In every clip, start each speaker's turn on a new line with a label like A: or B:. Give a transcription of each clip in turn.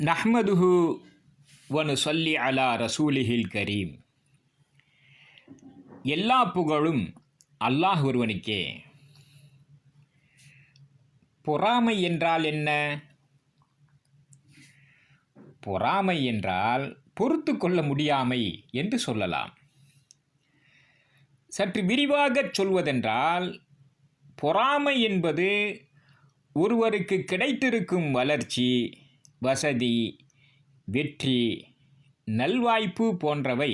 A: நஹ்மதுஹு வனு சொல்லி அலா ரசூலிஹில் கரீம். எல்லா புகழும் அல்லாஹ் ஒருவனுக்கே. பொறாமை என்றால் என்ன? பொறாமை என்றால் பொறுத்து கொள்ள முடியாமை என்று சொல்லலாம். சற்று விரிவாகச் சொல்வதென்றால் பொறாமை என்பது ஒருவருக்கு கிடைத்திருக்கும் வளர்ச்சி வசதி வெற்றி நல்வாய்ப்பு போன்றவை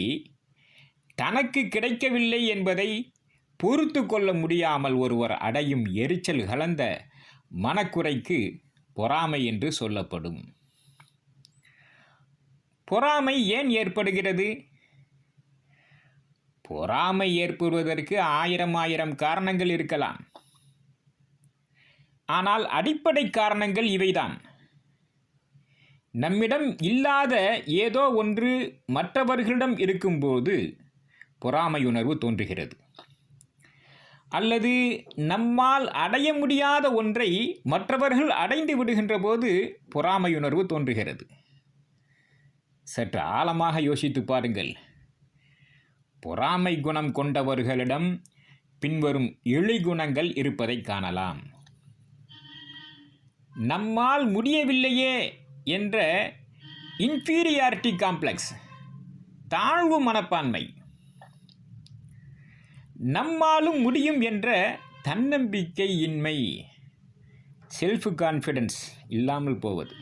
A: தனக்கு கிடைக்கவில்லை என்பதை பொறுத்து கொள்ள முடியாமல் ஒருவர் அடையும் எரிச்சல் கலந்த மனக்குறைக்கு பொறாமை என்று சொல்லப்படும். பொறாமை ஏன் ஏற்படுகிறது? பொறாமை ஏற்படுவதற்கு ஆயிரம் ஆயிரம் காரணங்கள் இருக்கலாம். ஆனால் அடிப்படை காரணங்கள் இவைதான். நம்மிடம் இல்லாத ஏதோ ஒன்று மற்றவர்களிடம் இருக்கும்போது பொறாமையுணர்வு தோன்றுகிறது. அல்லது நம்மால் அடைய முடியாத ஒன்றை மற்றவர்கள் அடைந்து விடுகின்ற போது பொறாமையுணர்வு தோன்றுகிறது. சற்று ஆழமாக யோசித்து பாருங்கள். பொறாமை குணம் கொண்டவர்களிடம் பின்வரும் இழி குணங்கள் இருப்பதை காணலாம். நம்மால் முடியவில்லையே என்ற இன்ஃபீரியாரிட்டி காம்ப்ளெக்ஸ் தாழ்வு மனப்பான்மை. நம்மாலும் முடியும் என்ற தன்னம்பிக்கை இன்மை செல்ஃப் கான்ஃபிடென்ஸ் இல்லாமல் போவது.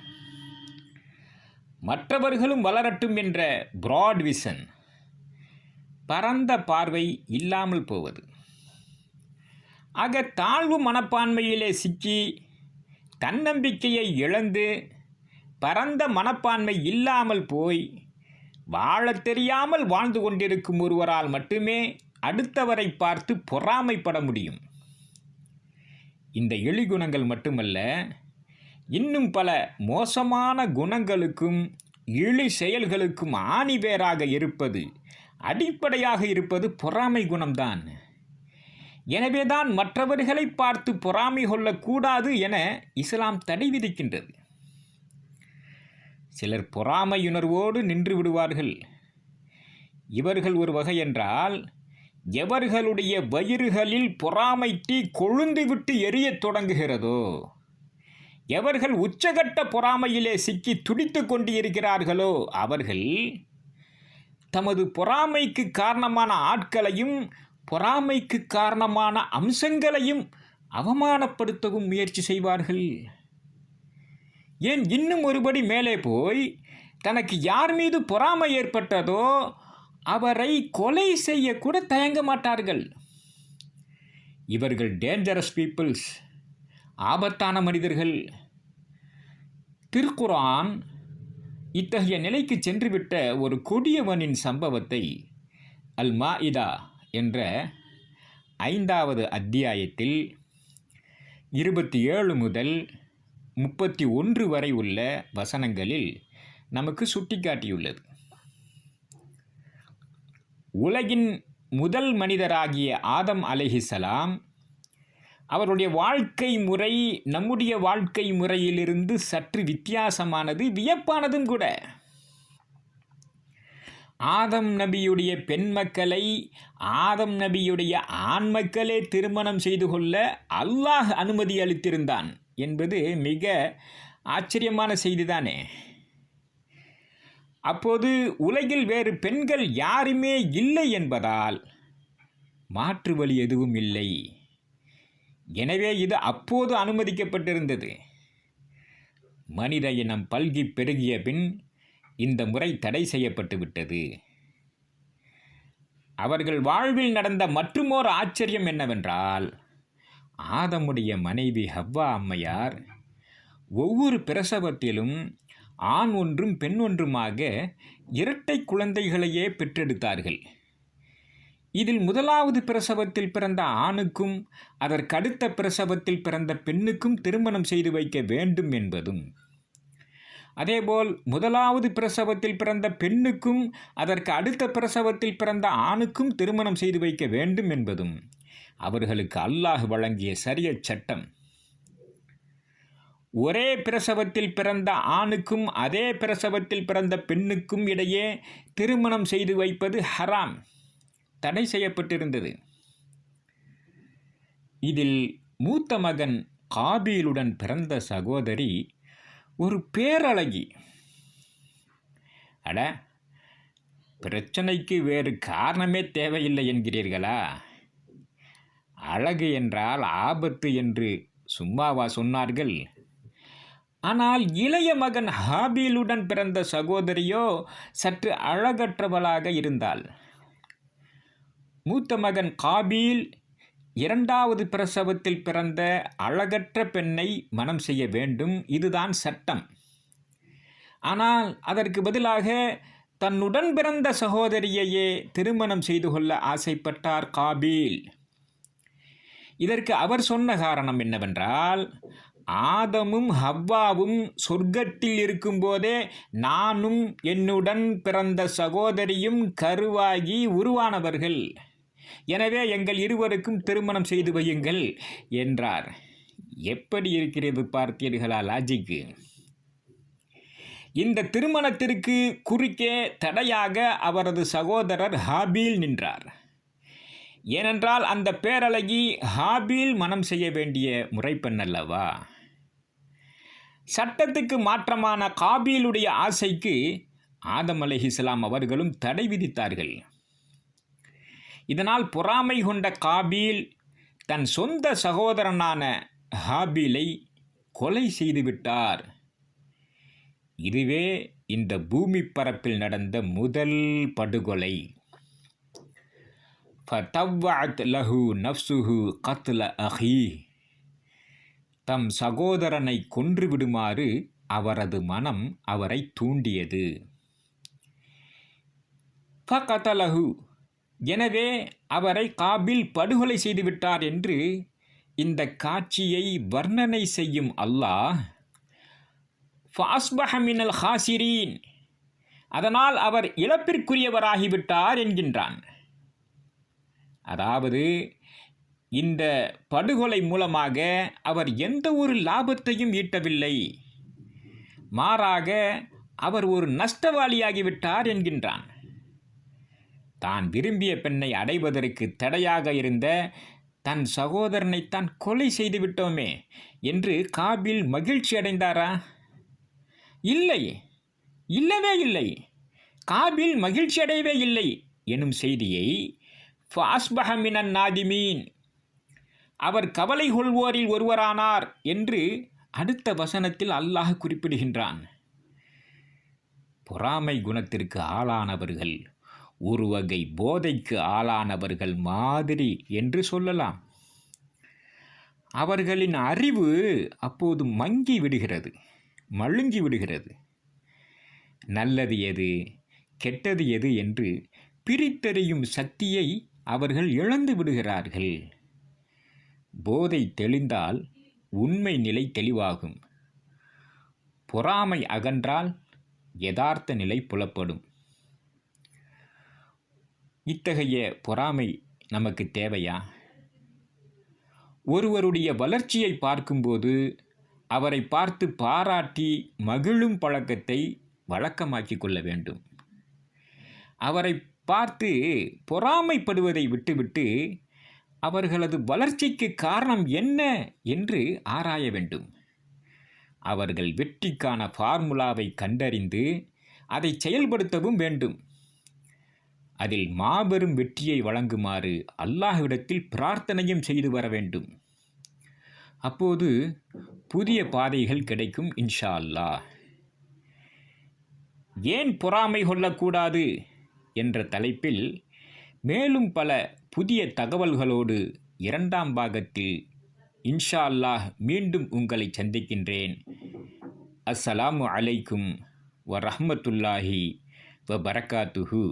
A: மற்றவர்களும் வளரட்டும் என்ற ப்ராட் விஷன் பரந்த பார்வை இல்லாமல் போவது. ஆக தாழ்வு மனப்பான்மையிலே சிக்கி தன்னம்பிக்கையை இழந்து பரந்த மனப்பான்மை இல்லாமல் போய் வாழத் தெரியாமல் வாழ்ந்து கொண்டிருக்கும் ஒருவரால் மட்டுமே அடுத்தவரை பார்த்து பொறாமைப்பட முடியும். இந்த எளிகுணங்கள் மட்டுமல்ல இன்னும் பல மோசமான குணங்களுக்கும் இழி செயல்களுக்கும் ஆணிவேராக இருப்பது அடிப்படையாக இருப்பது பொறாமை குணம்தான். எனவேதான் மற்றவர்களை பார்த்து பொறாமை கொள்ளக்கூடாது என இஸ்லாம் தடை விதிக்கின்றது. சிலர் பொறாமையுணர்வோடு நின்று விடுவார்கள். இவர்கள் ஒரு வகை என்றால் எவர்களுடைய வயிறுகளில் பொறாமை தீ கொழுந்துவிட்டு எரியத் தொடங்குகிறதோ எவர்கள் உச்சகட்ட பொறாமையிலே சிக்கி துடித்து கொண்டு இருக்கிறார்களோ அவர்கள் தமது பொறாமைக்கு காரணமான ஆட்களையும் பொறாமைக்கு காரணமான அம்சங்களையும் அவமானப்படுத்தவும் முயற்சி செய்வார்கள். ஏன் இன்னும் ஒருபடி மேலே போய் தனக்கு யார் மீது பொறாமை ஏற்பட்டதோ அவரை கொலை செய்யக்கூட தயங்க மாட்டார்கள். இவர்கள் டேஞ்சரஸ் பீப்புள்ஸ் ஆபத்தான மனிதர்கள். திருக்குரான் இத்தகைய நிலைக்கு சென்றுவிட்ட ஒரு கொடியவனின் சம்பவத்தை அல் மாஇதா என்ற ஐந்தாவது அத்தியாயத்தில் இருபத்தி ஏழு முதல் முப்பத்தி ஒன்று வரை உள்ள வசனங்களில் நமக்கு சுட்டிக்காட்டியுள்ளது. உலகின் முதல் மனிதராகிய ஆதம் அலஹிசலாம் அவருடைய வாழ்க்கை முறை நம்முடைய வாழ்க்கை முறையிலிருந்து சற்று வித்தியாசமானது வியப்பானதும் கூட. ஆதம் நபியுடைய பெண் மக்களை ஆதம் நபியுடைய ஆண் மக்களே திருமணம் செய்து கொள்ள அல்லாஹ் அனுமதி அளித்திருந்தான் என்பது மிக ஆச்சரியமான செய்திதானே. அப்போது உலகில் வேறு பெண்கள் யாருமே இல்லை என்பதால் மாற்று வழி எதுவும் இல்லை. எனவே இது அப்போது அனுமதிக்கப்பட்டிருந்தது. மனித இனம் பல்கி பெருகிய பின் இந்த முறை தடை செய்யப்பட்டு விட்டது. அவர்கள் வாழ்வில் நடந்த மற்றுமோர் ஆச்சரியம் என்னவென்றால் ஆதமுடைய மனைவி ஹவ்வா அம்மையார் ஒவ்வொரு பிரசவத்திலும் ஆண் ஒன்றும் பெண் ஒன்றுமாக இரட்டை குழந்தைகளையே பெற்றெடுத்தார்கள். இதில் முதலாவது பிரசவத்தில் பிறந்த ஆணுக்கும் அதற்கடுத்த பிரசவத்தில் பிறந்த பெண்ணுக்கும் திருமணம் செய்து வைக்க வேண்டும் என்பதும் அதேபோல் முதலாவது பிரசவத்தில் பிறந்த பெண்ணுக்கும் அதற்கு அடுத்த பிரசவத்தில் பிறந்த ஆணுக்கும் திருமணம் செய்து வைக்க வேண்டும் என்பதும் அவர்களுக்கு அல்லாஹ் வழங்கிய சரிய சட்டம். ஒரே பிரசவத்தில் பிறந்த ஆணுக்கும் அதே பிரசவத்தில் பிறந்த பெண்ணுக்கும் இடையே திருமணம் செய்து வைப்பது ஹராம் தடை செய்யப்பட்டிருந்தது. இதில் மூத்த மகன் காபீலுடன் பிறந்த சகோதரி ஒரு பேரழகி. அட பிரச்சனைக்கு வேறு காரணமே தேவையில்லை என்கிறீர்களா? அழகு என்றால் ஆபத்து என்று சும்மாவா சொன்னார்கள்? ஆனால் இளைய மகன் ஹாபீலுடன் பிறந்த சகோதரியோ சற்று அழகற்றவளாக இருந்தாள். மூத்த மகன் காபீல் இரண்டாவது பிரசவத்தில் பிறந்த அழகற்ற பெண்ணை மனம் செய்ய வேண்டும். இதுதான் சட்டம். ஆனால் அதற்கு பதிலாக தன்னுடன் பிறந்த சகோதரியையே திருமணம் செய்து கொள்ள ஆசைப்பட்டார் காபீல். இதற்கு அவர் சொன்ன காரணம் என்னவென்றால் ஆதமும் ஹவ்வாவும் சொர்க்கத்தில் இருக்கும்போதே நானும் என்னுடன் பிறந்த சகோதரியும் கருவாகி உருவானவர்கள். எனவே எங்கள் இருவருக்கும் திருமணம் செய்து வையுங்கள் என்றார். எப்படி இருக்கிறது பார்த்தீர்களா லாஜிக்கு இந்த திருமணத்திற்கு குறுக்கே தடையாக அவரது சகோதரர் ஹாபீல் நின்றார். ஏனென்றால் அந்த பேரழகி ஹாபீல் மனம் செய்ய வேண்டிய முறைப்பெண் அல்லவா? சட்டத்துக்கு மாற்றமான காபீலுடைய ஆசைக்கு ஆதம் அலைஹிஸ்லாம் அவர்களும் தடை விதித்தார்கள். இதனால் பொறாமை கொண்ட காபீல் தன் சொந்த சகோதரனான ஹாபீலை கொலை செய்துவிட்டார் இதுவே இந்த பூமி பரப்பில் நடந்த முதல் படுகொலை. ஃபதவ்வஅத் லஹு நஃப்சுஹு கத்ல அஹி. தம் சகோதரனை கொன்றுவிடுமாறு அவரது மனம் அவரை தூண்டியது. ஃபகதலஹு எனவே அவரை காபில் படுகொலை செய்துவிட்டார் என்று இந்த காட்சியை வர்ணனை செய்யும் அல்லாஹ் ஃபாஸ்பஹமினல் ஹாசிரீன் அதனால் அவர் இழப்பிற்குரியவராகிவிட்டார் என்கின்றான். அதாவது இந்த படுகொலை மூலமாக அவர் எந்த ஒரு லாபத்தையும் ஈட்டவில்லை. மாறாக அவர் ஒரு நஷ்டவாளியாகிவிட்டார் என்கின்றான். தான் விரும்பிய பெண்ணை அடைவதற்கு தடையாக இருந்த தன் சகோதரனைத்தான் கொலை செய்து விட்டோமே என்று காபில் மகிழ்ச்சி அடைந்தாரா? இல்லை இல்லவே இல்லை. காபில் மகிழ்ச்சி அடையவே இல்லை எனும் செய்தியை ஃபாஸ்பஹமினன் நாதிமீன் அவர் கவலை கொள்வோரில் ஒருவரானார் என்று அடுத்த வசனத்தில் அல்லாஹ் குறிப்பிடுகின்றான். பொறாமை குணத்திற்கு ஆளானவர்கள் ஒரு வகை போதைக்கு ஆளானவர்கள் மாதிரி என்று சொல்லலாம். அவர்களின் அறிவு அப்போது மங்கி விடுகிறது மழுங்கி விடுகிறது. நல்லது எது கெட்டது எது என்று பிரித்தறியும் சக்தியை அவர்கள் இழந்து விடுகிறார்கள். போதை தெளிந்தால் உண்மை நிலை தெளிவாகும். பொறாமை அகன்றால் யதார்த்த நிலை புலப்படும். இத்தகைய பொறாமை நமக்கு தேவையா? ஒருவருடைய வளர்ச்சியை பார்க்கும்போது அவரை பார்த்து பாராட்டி மகிழும் பழக்கத்தை வழக்கமாக்கி கொள்ள வேண்டும். அவரை பார்த்து பொறாமைப்படுவதை விட்டுவிட்டு அவர்களது வளர்ச்சிக்கு காரணம் என்ன என்று ஆராய வேண்டும். அவர்கள் வெற்றிக்கான ஃபார்முலாவை கண்டறிந்து அதை செயல்படுத்தவும் வேண்டும். அதில் மாபெரும் வெற்றியை வழங்குமாறு அல்லாஹ்விடத்தில் பிரார்த்தனையும் செய்து வர வேண்டும். அப்போது புதிய பாதைகள் கிடைக்கும் இன்ஷா அல்லாஹ். ஏன் பொறாமை கொள்ளக்கூடாது என்ற தலைப்பில் மேலும் பல புதிய தகவல்களோடு இரண்டாம் பாகத்தில் இன்ஷா அல்லாஹ் மீண்டும் உங்களை சந்திக்கின்றேன். அஸ்ஸலாமு அலைக்கும் வ ரஹமத்துல்லாஹி வ பரக்காத்துஹூ